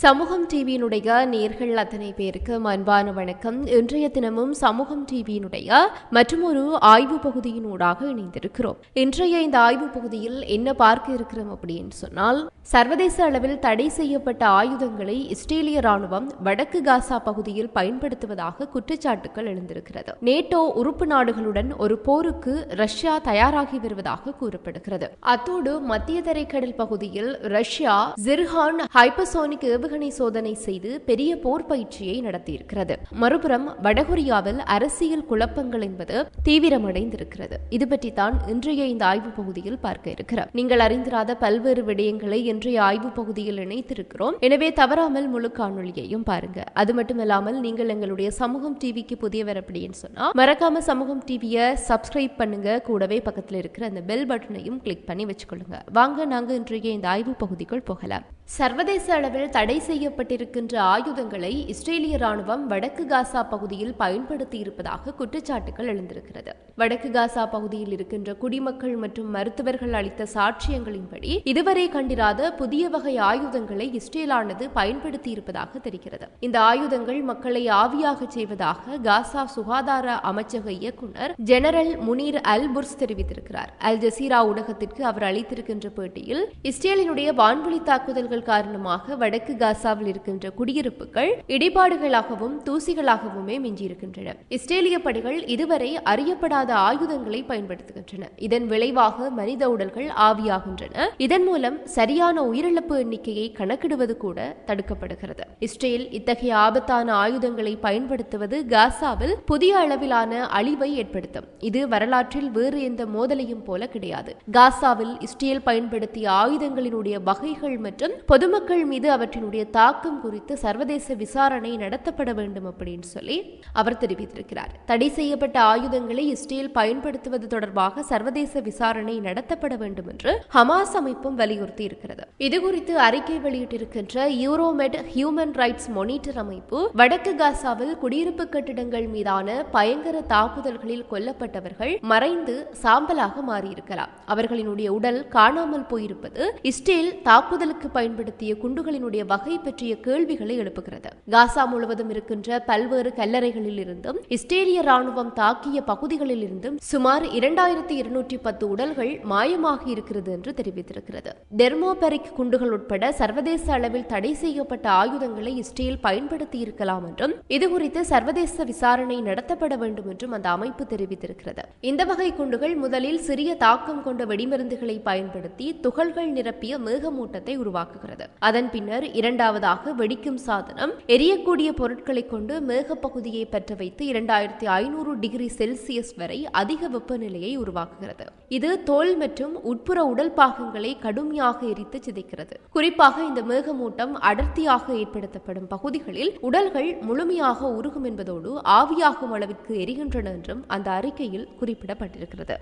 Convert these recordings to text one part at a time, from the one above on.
சமூகம் டிவியினுடைய நேர்கள் அத்தனை பேருக்கு அன்பான வணக்கம். இன்றைய தினமும் சமூகம் டிவியினுடைய மற்றொரு ஆய்வு பகுதியினூடாக இணைந்திருக்கிறோம். இன்றைய இந்த ஆய்வு பகுதியில் என்ன பார்க்க இருக்கிறோம் அப்படின்னு சொன்னால் சர்வதேச அளவில் தடை செய்யப்பட்ட ஆயுதங்களை இஸ்ரேலிய ராணுவம் வடக்கு காசா பகுதியில் பயன்படுத்துவதாக குற்றச்சாட்டுகள் எழுந்திருக்கிறது. நேட்டோ உறுப்பு நாடுகளுடன் ஒரு போருக்கு ரஷ்யா தயாராகி வருவதாக கூறப்படுகிறது. அத்தோடு மத்திய தரைக்கடல் பகுதியில் ரஷ்யா ஜிர்ஹான் ஹைப்பசோனிக் ஏவுகணை சோதனை செய்து பெரிய போர் பயிற்சியை நடத்தியிருக்கிறது. மறுபுறம் வடகொரியாவில் அரசியல் குழப்பங்கள் என்பது தீவிரமடைந்திருக்கிறது. இது பற்றி தான் இன்றைய இந்த ஆய்வு பகுதியில் பார்க்க இருக்கிறோம். நீங்கள் அறிந்திராத பல்வேறு விடயங்களை இன்றைய ஆய்வு பகுதியில் இணைத்திருக்கிறோம். எனவே தவறாமல் முழு காணொலியையும் பாருங்க. அது மட்டுமில்லாமல் நீங்கள் எங்களுடைய சமூகம் டிவிக்கு புதியவர் அப்படின்னு சொன்னா மறக்காம சமூகம் டிவியை சப்ஸ்கிரைப் பண்ணுங்க. கூடவே பக்கத்தில் இருக்கிற அந்த பெல் பட்டனையும் கிளிக் பண்ணி வச்சுக்கொள்ளுங்க. வாங்க நாங்க இன்றைய இந்த ஆய்வு பகுதிக்குள் போகலாம். சர்வதேச அளவில் தடை செய்யப்பட்டிருக்கின்ற ஆயுதங்களை இஸ்ரேலிய ராணுவம் வடக்கு காசா பகுதியில் பயன்படுத்தி இருப்பதாக குற்றச்சாட்டுகள் எழுந்திருக்கிறது. வடக்கு காசா பகுதியில் இருக்கின்ற குடிமக்கள் மற்றும் மருத்துவர்கள் அளித்த சாட்சியங்களின்படி இதுவரை கண்டிராத புதிய வகை ஆயுதங்களை இஸ்ரேலானது பயன்படுத்தி இருப்பதாக தெரிகிறது. இந்த ஆயுதங்கள் மக்களை ஆவியாக செய்வதாக காசா சுகாதார அமைச்சக இயக்குனர் ஜெனரல் முனீர் அல் புர்ஸ் தெரிவித்திருக்கிறார். அல் ஜசீரா ஊடகத்திற்கு அவர் அளித்திருக்கின்ற பேட்டியில் இஸ்ரேலினுடைய வான்வழி தாக்குதல்கள் தாக்குதல்கள் காரணமாக வடக்கு காசாவில் இருக்கின்ற குடியிருப்புகள் இடிபாடுகளாகவும் தூசிகளாகவுமே மிஞ்சியிருக்கின்றன. இஸ்ரேலிய படைகள் இதுவரை அறியப்படாத ஆயுதங்களை பயன்படுத்துகின்றன. இதன் விளைவாக மனித உடல்கள் ஆவியாகின்றன. இதன் மூலம் சரியான உயிரிழப்பு எண்ணிக்கையை கணக்கிடுவது கூட தடுக்கப்படுகிறது. இஸ்ரேல் இத்தகைய ஆபத்தான ஆயுதங்களை பயன்படுத்துவது காசாவில் புதிய அளவிலான அழிவை ஏற்படுத்தும். இது வரலாற்றில் வேறு எந்த மோதலையும் போல கிடையாது. காசாவில் இஸ்ரேல் பயன்படுத்திய ஆயுதங்களினுடைய வகைகள் மற்றும் பொதுமக்கள் மீது அவற்றினுடைய தாக்கம் குறித்து சர்வதேச விசாரணை நடத்தப்பட வேண்டும் அப்படின்னு சொல்லி அவர் தெரிவித்திருக்கிறார். தடை செய்யப்பட்ட ஆயுதங்களை இஸ்ரேல் பயன்படுத்துவது தொடர்பாக சர்வதேச விசாரணை நடத்தப்பட வேண்டும் என்று ஹமாஸ் அமைப்பும் வலியுறுத்தி இருக்கிறது இதுகுறித்து அறிக்கை வெளியிட்டிருக்கின்ற யூரோமெட் ஹியூமன் ரைட்ஸ் மொனிட்டர் அமைப்பு வடக்கு காசாவில் குடியிருப்பு கட்டிடங்கள் மீதான பயங்கர தாக்குதல்களில் கொல்லப்பட்டவர்கள் மறைந்து சாம்பலாக மாறியிருக்கலாம். அவர்களினுடைய உடல் காணாமல் போயிருப்பது இஸ்ரேல் தாக்குதலுக்கு பயன்படுத்திய குண்டுகளினுடைய வகை பற்றிய கேள்விகளை எழுப்புகிறது. காசா முழுவதும் இருக்கின்ற பல்வேறு கல்லறைகளில் இருந்தும் இஸ்ரேலிய ராணுவம் தாக்கிய பகுதிகளில் இருந்தும் சுமார் இரண்டாயிரத்தி இருநூற்றி பத்து உடல்கள் மாயமாகி இருக்கிறது என்று தெரிவித்திருக்கிறது. தெர்மோபெரிக் குண்டுகள் உட்பட சர்வதேச அளவில் தடை செய்யப்பட்ட ஆயுதங்களை இஸ்ரேல் பயன்படுத்தி இருக்கலாம் என்றும் இதுகுறித்து சர்வதேச விசாரணை நடத்தப்பட வேண்டும் என்றும் அந்த அமைப்பு தெரிவித்திருக்கிறது. இந்த வகை குண்டுகள் முதலில் சிறிய தாக்கம் கொண்ட வெடிமருந்துகளை பயன்படுத்தி துகள்கள் நிரப்பிய மேகமூட்டத்தை உருவாக்குகிறது. அதன் பின்னர் இரண்டாவதாக வெடிக்கும் சாதனம் எரியக்கூடிய பொருட்களை கொண்டு மேகப்பகுதியை பற்ற வைத்து இரண்டாயிரத்தி ஐநூறு டிகிரி செல்சியஸ் வரை அதிக வெப்பநிலையை உருவாக்குகிறது. இது தோல் மற்றும் உட்புற உடல் பாகங்களை கடுமையாக எரித்து சிதைக்கிறது. குறிப்பாக இந்த மேகமூட்டம் அடர்த்தியாக ஏற்படுத்தப்படும் பகுதிகளில் உடல்கள் முழுமையாக உருகும் என்பதோடு ஆவியாகும் அளவிற்கு எரிகின்றன என்றும் அந்த அறிக்கையில் குறிப்பிடப்பட்டிருக்கிறது.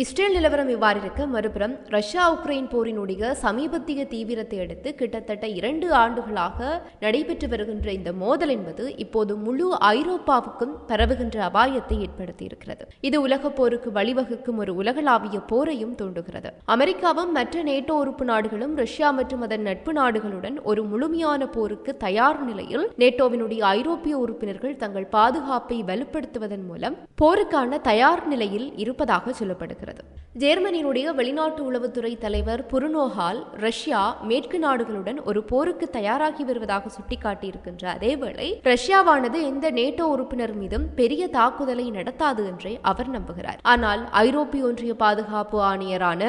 இஸ்ரேல் நிலவரம் இவ்வாறு இருக்க மறுபுறம் ரஷ்யா உக்ரைன் போரினுடைய சமீபத்திய தீவிரத்தை அடுத்து கிட்டத்தட்ட இரண்டு ஆண்டுகளாக நடைபெற்று வருகின்ற இந்த மோதல் என்பது இப்போது முழு ஐரோப்பாவுக்கும் பரவுகின்ற அபாயத்தை ஏற்படுத்தியிருக்கிறது. இது உலக போருக்கு வழிவகுக்கும் ஒரு உலகளாவிய போரையும் தூண்டுகிறது. அமெரிக்காவும் மற்ற நேட்டோ உறுப்பு நாடுகளும் ரஷ்யா மற்றும் அதன் நட்பு நாடுகளுடன் ஒரு முழுமையான போருக்கு தயார் நிலையில் நேட்டோவினுடைய ஐரோப்பிய உறுப்பினர்கள் தங்கள் பாதுகாப்பை வலுப்படுத்துவதன் மூலம் போருக்கான தயார் நிலையில் இருப்பதாக சொல்லப்படுகிறது. வருகிறது ஜெர்மனியினுடைய வெளிநாட்டு உளவுத்துறை தலைவர் புருனோஹால் ரஷ்யா மேற்கு நாடுகளுடன் ஒரு போருக்கு தயாராகி வருவதாக சுட்டிக்காட்டியிருக்கின்ற அதேவேளை ரஷ்யாவானது எந்த நேட்டோ உறுப்பினர் மீதும் பெரிய தாக்குதலை நடத்தாது என்றே அவர் நம்புகிறார். ஆனால் ஐரோப்பிய ஒன்றிய பாதுகாப்பு ஆணையரான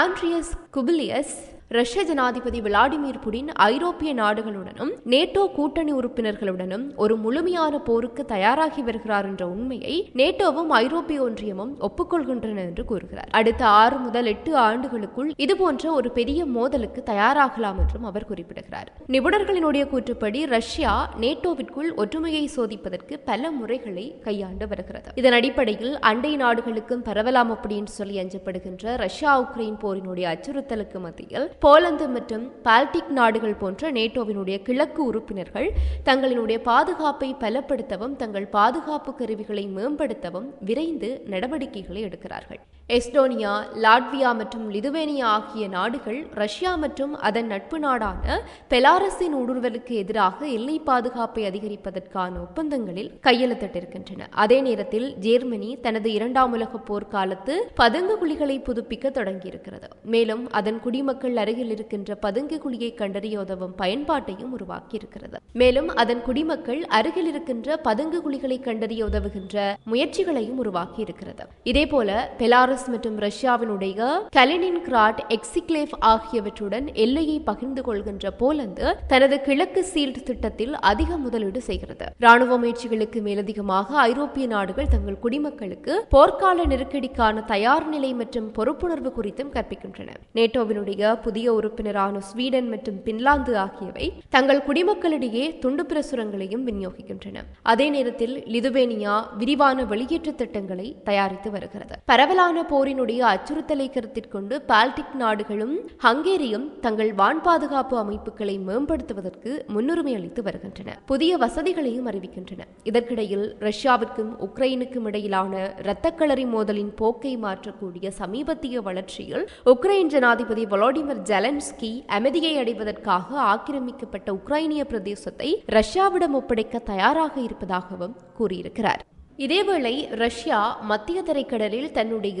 ஆண்ட்ரியஸ் குபிலியஸ் ரஷ்ய ஜனாதிபதி விளாடிமிர் புடின் ஐரோப்பிய நாடுகளுடனும் நேட்டோ கூட்டணி உறுப்பினர்களுடனும் ஒரு முழுமையான போருக்கு தயாராகி வருகிறார் என்ற உண்மையை நேட்டோவும் ஐரோப்பிய ஒன்றியமும் ஒப்புக்கொள்கின்றன என்று கூறுகிறார். அடுத்த ஆறு முதல் எட்டு ஆண்டுகளுக்குள் இதுபோன்ற ஒரு பெரிய மோதலுக்கு தயாராகலாம் என்றும் அவர் குறிப்பிடுகிறார். நிபுணர்களினுடைய கூற்றுப்படி ரஷ்யா நேட்டோவிற்குள் ஒற்றுமையை சோதிப்பதற்கு பல முறைகளை கையாண்டு வருகிறது. இதன் அடிப்படையில் அண்டை நாடுகளுக்கும் பரவலாம் அப்படின்னு சொல்லி அஞ்சப்படுகின்ற ரஷ்யா உக்ரைன் போரினுடைய அச்சுறுத்தலுக்கு மத்தியில் போலந்து மற்றும் பால்டிக் நாடுகள் போன்ற நேட்டோவினுடைய கிழக்கு உறுப்பினர்கள் தங்களினுடைய பாதுகாப்பை பலப்படுத்தவும் தங்கள் பாதுகாப்பு கருவிகளை மேம்படுத்தவும் விரைந்து நடவடிக்கைகளை எடுக்கிறார்கள். எஸ்டோனியா லாட்வியா மற்றும் லிதுவேனியா ஆகிய நாடுகள் ரஷ்யா மற்றும் அதன் நட்பு நாடான பெலாரஸின் ஊடுருவலுக்கு எதிராக எல்லை பாதுகாப்பை அதிகரிப்பதற்கான ஒப்பந்தங்களில் கையெழுத்திட்டிருக்கின்றன. அதே நேரத்தில் ஜெர்மனி தனது இரண்டாம் உலக போர்க்காலத்து பதுங்கு குழிகளை புதுப்பிக்க தொடங்கியிருக்கிறது. மேலும் அதன் குடிமக்கள் அருகில் இருக்கின்ற பதுங்கு குழியை கண்டறிய உதவும் பயன்பாட்டையும் உருவாக்கியிருக்கிறது. மேலும் அதன் குடிமக்கள் அருகில் இருக்கின்ற பதுங்கு குழிகளை கண்டறிய உதவுகின்ற முயற்சிகளையும் உருவாக்கியிருக்கிறது. இதேபோல பெலாரஸ் மற்றும் ரஷ்யாவினுடைய கலினின் கிராட் எக்ஸிக்லேவ் ஆகியவற்றுடன் எல்லையை பகிர்ந்து கொள்கின்ற போலந்து தனது கிழக்கு சீல்ட் திட்டத்தில் அதிக முதலீடு செய்கிறது. ராணுவ முயற்சிகளுக்கு மேலதிகமாக ஐரோப்பிய நாடுகள் தங்கள் குடிமக்களுக்கு போர்க்கால நெருக்கடிக்கான தயார் நிலை மற்றும் பொறுப்புணர்வு குறித்தும் கற்பிக்கின்றன. நேட்டோவினுடைய புதிய உறுப்பினரான ஸ்வீடன் மற்றும் பின்லாந்து ஆகியவை தங்கள் குடிமக்களிடையே துண்டு பிரசுரங்களையும் விநியோகிக்கின்றன. அதே நேரத்தில் லிதுவேனியா விரிவான வெளியேற்ற திட்டங்களை தயாரித்து வருகிறது. பரவலான போரினுடைய அச்சுறுத்தலை கருத்திற்கொண்டு பால்டிக் நாடுகளும் ஹங்கேரியும் தங்கள் வான் பாதுகாப்பு அமைப்புகளை மேம்படுத்துவதற்கு முன்னுரிமை அளித்து வருகின்றன. புதிய வசதிகளையும் அறிவிக்கின்றன. இதற்கிடையில் ரஷ்யாவிற்கும் உக்ரைனுக்கும் இடையிலான இரத்தக்களறி மோதலின் போக்கை மாற்றக்கூடிய சமீபத்திய வளர்ச்சியில் உக்ரைன் ஜனாதிபதி வொலோடிமிர் ஜெலன்ஸ்கி அமைதியை அடைவதற்காக ஆக்கிரமிக்கப்பட்ட உக்ரைனிய பிரதேசத்தை ரஷ்யாவிடம் ஒப்படைக்க தயாராக இருப்பதாகவும் கூறியிருக்கிறார். இதேவேளை ரஷ்யா மத்திய தரைக்கடலில் தன்னுடைய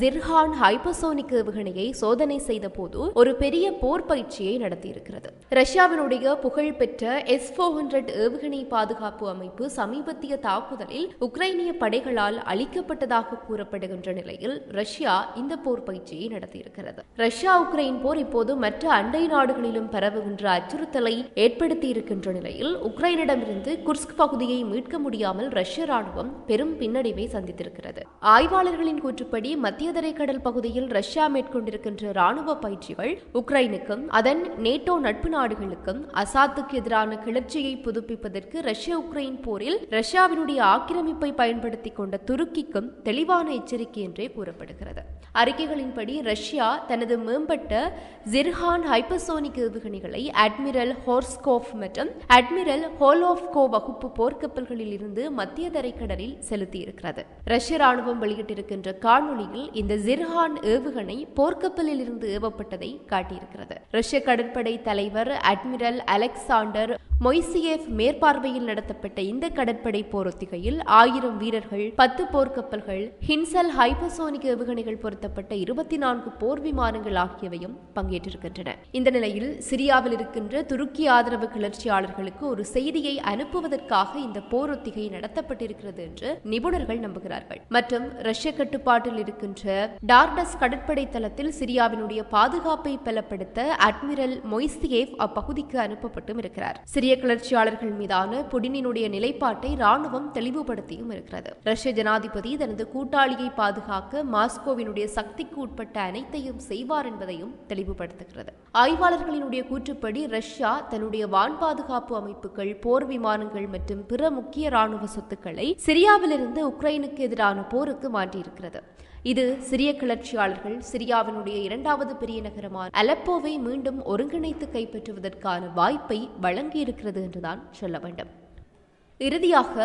ஜிர்ஹான் ஹைப்பசோனிக் ஏவுகணையை சோதனை செய்த போது ஒரு பெரிய போர் பயிற்சியை நடத்தியிருக்கிறது. ரஷ்யாவினுடைய புகழ்பெற்ற எஸ் போர் ஹண்ட்ரட் ஏவுகணை பாதுகாப்பு அமைப்பு சமீபத்திய தாக்குதலில் உக்ரைனிய படைகளால் அளிக்கப்பட்டதாக கூறப்படுகின்ற நிலையில் ரஷ்யா இந்த போர் பயிற்சியை நடத்தியிருக்கிறது. ரஷ்யா உக்ரைன் போர் இப்போது மற்ற அண்டை நாடுகளிலும் பரவுகின்ற அச்சுறுத்தலை ஏற்படுத்தியிருக்கின்ற நிலையில் உக்ரைனிடமிருந்து குர்ஸ்க் பகுதியை மீட்க முடியாமல் ரஷ்ய ராணுவம் பெரும் பின்னடைவை சந்தித்திருக்கிறது. ஆய்வாளர்களின் கூற்றுப்படி மத்திய தரைக்கடல் பகுதியில் ரஷ்யா மேற்கொண்டிருக்கின்ற ராணுவ பயிற்சிகள் உக்ரைனுக்கும் அதன் நேட்டோ நட்பு நாடுகளுக்கும் அசாத்துக்கு எதிரான கிளர்ச்சியை புதுப்பிப்பதற்கு ரஷ்ய உக்ரைன் போரில் ரஷ்யாவினுடைய ஆக்கிரமிப்பை பயன்படுத்திக் கொண்ட துருக்கிக்கும் தெளிவான எச்சரிக்கை என்றே கூறப்படுகிறது. அறிக்கைகளின்படி ரஷ்யா தனது மேம்பட்ட ஜிர்ஹான் ஹைப்பர்சோனிக் ஏவுகணைகளை அட்மிரல் ஹோர்ஸ்கோஃப் மற்றும் அட்மிரல் ஹோலோஃப்கோ வகுப்பு போர்க்கப்பல்களில் இருந்து மத்திய தரைக்கடல் தரைக்கடலில் செலுத்தியிருக்கிறது. ரஷ்ய ராணுவம் வெளியிட்டிருக்கின்ற காணொலியில் இந்த ஜிர்ஹான் ஏவுகணை போர்க்கப்பலில் இருந்து ஏவப்பட்டதை காட்டியிருக்கிறது. ரஷ்ய கடற்படை தலைவர் அட்மிரல் அலெக்சாண்டர் மொய்சியேவ் மேற்பார்வையில் நடத்தப்பட்ட இந்த கடற்படை போர் ஒத்திகையில் ஆயிரம் வீரர்கள் பத்து போர்க்கப்பல்கள் ஹின்சல் ஹைப்பசோனிக் ஏவுகணைகள் பொருத்தப்பட்ட இருபத்தி நான்கு போர் விமானங்கள் ஆகியவையும் பங்கேற்றிருக்கின்றன. இந்த நிலையில் சிரியாவில் இருக்கின்ற துருக்கி ஆதரவு கிளர்ச்சியாளர்களுக்கு ஒரு செய்தியை அனுப்புவதற்காக இந்த போர் ஒத்திகை நடத்தப்பட்டிருக்கிறது என்று நிபுணர்கள் நம்புகிறார்கள். மற்றும் ரஷ்ய கட்டுப்பாட்டில் இருக்கின்ற டார்டஸ் கடற்படை தளத்தில் சிரியாவினுடைய பாதுகாப்பை பலப்படுத்த அட்மிரல் மொய்சியேவ் அப்பகுதிக்கு அனுப்பப்பட்டும் இருக்கிறார். கிளர்ச்சியாளர்கள் மீதான புடினினுடைய நிலைப்பாட்டை ராணுவம் தெளிவுபடுத்தியும் இருக்கிறது. ரஷ்ய ஜனாதிபதி தனது கூட்டாளியை பாதுகாக்க மாஸ்கோவினுடைய சக்திக்கு உட்பட்ட அனைத்தையும் செய்வார் என்பதையும் தெளிவுபடுத்துகிறது. ஆய்வாளர்களினுடைய கூற்றுப்படி ரஷ்யா தன்னுடைய வான் பாதுகாப்பு அமைப்புகள் போர் விமானங்கள் மற்றும் பிற முக்கிய ராணுவ சொத்துக்களை சிரியாவிலிருந்து உக்ரைனுக்கு எதிரான போருக்கு மாற்றியிருக்கிறது. இது சிரிய கிளர்ச்சியாளர்கள் சிரியாவினுடைய இரண்டாவது பெரிய நகரமான அலப்போவை மீண்டும் ஒருங்கிணைத்து கைப்பற்றுவதற்கான வாய்ப்பை வழங்கியிருக்கிறது என்றுதான் சொல்ல வேண்டும். இறுதியாக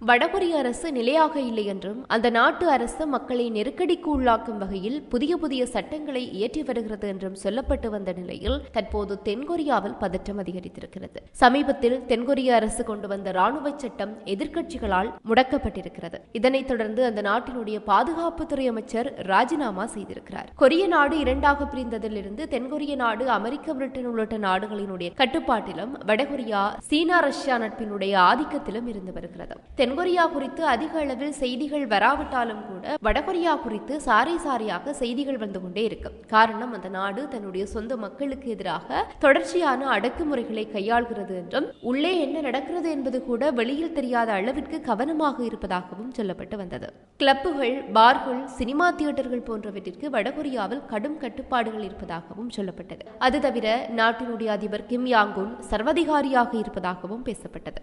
வடகொரிய அரசு நிலையாக இல்லை என்றும் அந்த நாட்டு அரசு மக்களை நெருக்கடிக்கு உள்ளாக்கும் வகையில் புதிய புதிய சட்டங்களை இயற்றி வருகிறது என்றும் சொல்லப்பட்டு வந்த நிலையில் தற்போது தென்கொரியாவில் பதற்றம் அதிகரித்திருக்கிறது. சமீபத்தில் தென்கொரிய அரசு கொண்டு வந்த ராணுவ சட்டம் எதிர்க்கட்சிகளால் முடக்கப்பட்டிருக்கிறது. இதனைத் தொடர்ந்து அந்த நாட்டினுடைய பாதுகாப்புத்துறை அமைச்சர் ராஜினாமா செய்திருக்கிறார். கொரிய நாடு இரண்டாக பிரிந்ததிலிருந்து தென்கொரிய நாடு அமெரிக்க பிரிட்டன் உள்ளிட்ட நாடுகளினுடைய கட்டுப்பாட்டிலும் வடகொரியா சீனா ரஷ்யா நட்பினுடைய ஆதிக்கத்திலும் இருந்து வருகிறது. தென்கொரியா குறித்து அதிக அளவில் செய்திகள் வராவிட்டாலும் கூட வடகொரியா குறித்து சாரி சாரியாக செய்திகள் வந்து கொண்டே இருக்கும் காரணம் அந்த நாடு தன்னுடைய சொந்த மக்களுக்கு எதிராக தொடர்ச்சியான அடக்குமுறைகளை கையாள்கிறது என்றும் உள்ளே என்ன நடக்கிறது என்பது கூட வெளியில் தெரியாத அளவிற்கு கவனமாக இருப்பதாகவும் சொல்லப்பட்டு வந்தது. கிளப்புகள் பார்கள் சினிமா தியேட்டர்கள் போன்றவற்றிற்கு வடகொரியாவில் கடும் கட்டுப்பாடுகள் இருப்பதாகவும் சொல்லப்பட்டது. அது தவிர நாட்டினுடைய அதிபர் கிம் யாங்குன் சர்வதிகாரியாக இருப்பதாகவும் பேசப்பட்டது.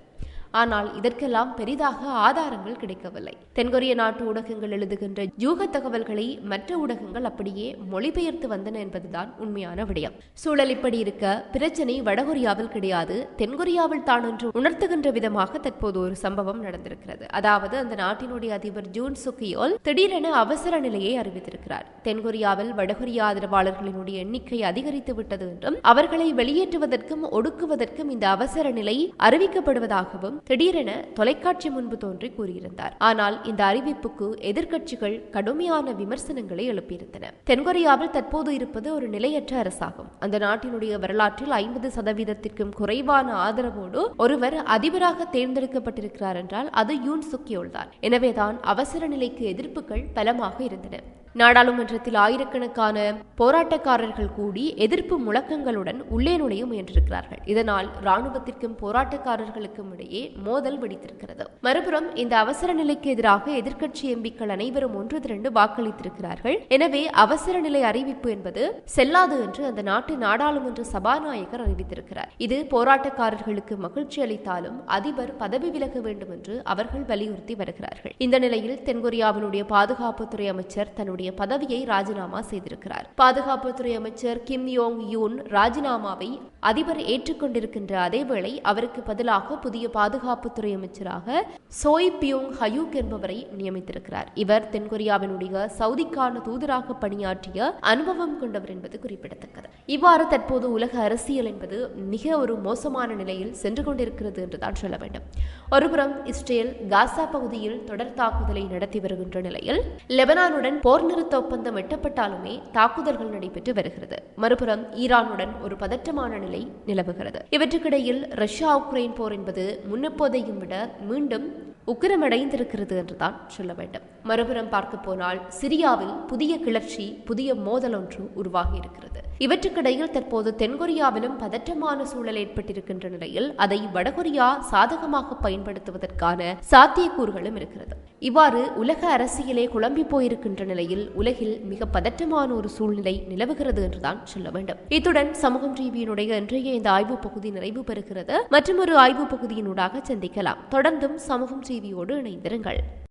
ஆனால் இதற்கெல்லாம் பெரிதாக ஆதாரங்கள் கிடைக்கவில்லை. தென்கொரிய நாட்டு ஊடகங்கள் எழுதுகின்ற யூக தகவல்களை மற்ற ஊடகங்கள் அப்படியே மொழிபெயர்த்து வந்தன என்பதுதான் உண்மையான விடயம். சூழல் இப்படி இருக்க பிரச்சனை வடகொரியாவில் கிடையாது தென்கொரியாவில் தான் என்று உணர்த்துகின்ற விதமாக தற்போது ஒரு சம்பவம் நடந்திருக்கிறது. அதாவது அந்த நாட்டினுடைய அதிபர் ஜூன் சுக்கியோல் திடீரென அவசர நிலையை அறிவித்திருக்கிறார். தென்கொரியாவில் வடகொரியா ஆதரவாளர்களினுடைய எண்ணிக்கை அதிகரித்து விட்டது என்றும் அவர்களை வெளியேற்றுவதற்கும் ஒடுக்குவதற்கும் இந்த அவசர நிலை அறிவிக்கப்படுவதாகவும் திடீரென தொலைக்காட்சி முன்பு தோன்றி கூறியிருந்தார். ஆனால் இந்த அறிவிப்புக்கு எதிர்க்கட்சிகள் கடுமையான விமர்சனங்களை எழுப்பியிருந்தன. தென்கொரியாவில் தற்போது இருப்பது ஒரு நிலையற்ற அரசாகும். அந்த நாட்டினுடைய வரலாற்றில் ஐம்பது சதவீதத்திற்கும் குறைவான ஆதரவோடு ஒருவர் அதிபராக தேர்ந்தெடுக்கப்பட்டிருக்கிறார் என்றால் அது யூன் சுக்கியோல் தான். எனவேதான் அவசர நிலைக்கு எதிர்ப்புகள் பலமாக இருந்தன. நாடாளுமன்றத்தில் ஆயிரக்கணக்கான போராட்டக்காரர்கள் கூடி எதிர்ப்பு முழக்கங்களுடன் உள்ளே நுழைய முயன்றிருக்கிறார்கள். இதனால் ராணுவத்திற்கும் போராட்டக்காரர்களுக்கும் இடையே மோதல் வெடித்திருக்கிறது. மறுபுறம் இந்த அவசர நிலைக்கு எதிராக எதிர்க்கட்சி எம்பிக்கள் அனைவரும் ஒன்று திரண்டு வாக்களித்திருக்கிறார்கள். எனவே அவசர நிலை அறிவிப்பு என்பது செல்லாது என்று அந்த நாட்டு நாடாளுமன்ற சபாநாயகர் அறிவித்திருக்கிறார். இது போராட்டக்காரர்களுக்கு மகிழ்ச்சி அளித்தாலும் அதிபர் பதவி விலக வேண்டும் என்று அவர்கள் வலியுறுத்தி வருகிறார்கள். இந்த நிலையில் தென்கொரியாவினுடைய பாதுகாப்புத்துறை அமைச்சர் தன்னுடைய பதவியை ராஜினாமா செய்திருக்கிறார். பாதுகாப்புத்துறை அமைச்சர் கிம் யோங் யூன் ராஜினாமாவை அதிபர் ஏற்றுக்கொண்டிருக்கின்ற அதேவேளை அவருக்கு பதிலாக புதிய பாதுகாப்புத்துறை அமைச்சராக சோய் பியோங் ஹயூக் என்பவரை நியமித்திருக்கிறார். இவர் தென்கொரியாவினுடைய சவுதிக்கான தூதராக பணியாற்றிய அனுபவம் கொண்டவர் என்பது குறிப்பிடத்தக்கது. இவ்வாறு தற்போது உலக அரசியல் என்பது மிக ஒரு மோசமான நிலையில் சென்று கொண்டிருக்கிறது என்றுதான் சொல்ல வேண்டும். ஒருபுறம் இஸ்ரேல் காசா பகுதியில் தொடர் தாக்குதலை நடத்தி வருகின்ற நிலையில் லெபனானுடன் போர் நிறுத்த ஒப்பந்தம் எட்டப்பட்டாலுமே தாக்குதல்கள் நடைபெற்று வருகிறது. மறுபுறம் ஈரானுடன் ஒரு பதற்றமான நிலை நிலவுகிறது. இவற்றுக்கிடையில் ரஷ்யா உக்ரைன் போர் என்பது முன்னெப்போதையும் விட மீண்டும் உக்கிரமடைந்திருக்கிறது என்றுதான் சொல்ல வேண்டும். மறுபுறம் பார்க்க போனால் சிரியாவில் புதிய கிளர்ச்சி புதிய மோதல் ஒன்று உருவாகி இருக்கிறது இவற்றுக்கிடையில் தற்போது தென்கொரியாவிலும் பதற்றமான சூழல் ஏற்பட்டிருக்கின்ற நிலையில் அதை வடகொரியா சாதகமாக பயன்படுத்துவதற்கான சாத்தியக்கூறுகளும் இருக்கிறது. இவ்வாறு உலக அரசியலே குழம்பி போயிருக்கின்ற நிலையில் உலகில் மிக பதற்றமான ஒரு சூழ்நிலை நிலவுகிறது என்றுதான் சொல்ல வேண்டும். இத்துடன் சமூகம் டிவியினுடைய இன்றைய இந்த ஆய்வு பகுதி நிறைவு பெறுகிறது. மற்றும் ஒரு ஆய்வு பகுதியினூடாக சந்திக்கலாம். தொடர்ந்தும் சமூகம் டிவியோடு இணைந்திருங்கள்.